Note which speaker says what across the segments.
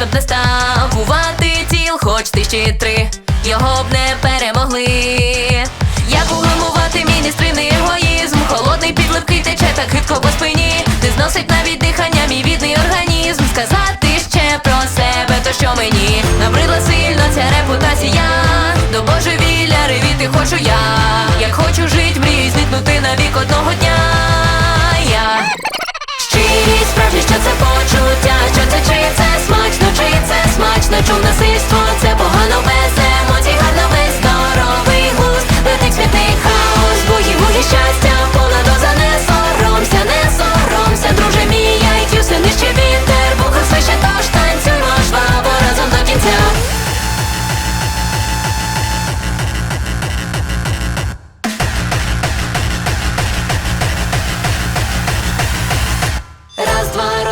Speaker 1: ми ідеал. Байдужим жоден точно б не став Бувати тіл, хоч тисячі три, його б не перемогли. Як угамувати мій нестримний егоїзм? Холодний підливкий тече так хитко по спині. Не зносить навіть дихання, мій бідний організм. Сказати ще про себе, то що мені набридла сильно ця репутація. До божевілля ревіти хочу я. Як хочу жить, мрію злітнути навік одного дня.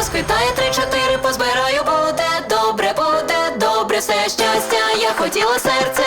Speaker 1: Розквітає, три, чотири, позбираю, буде добре, буде добре, все щастя, я хотіла серце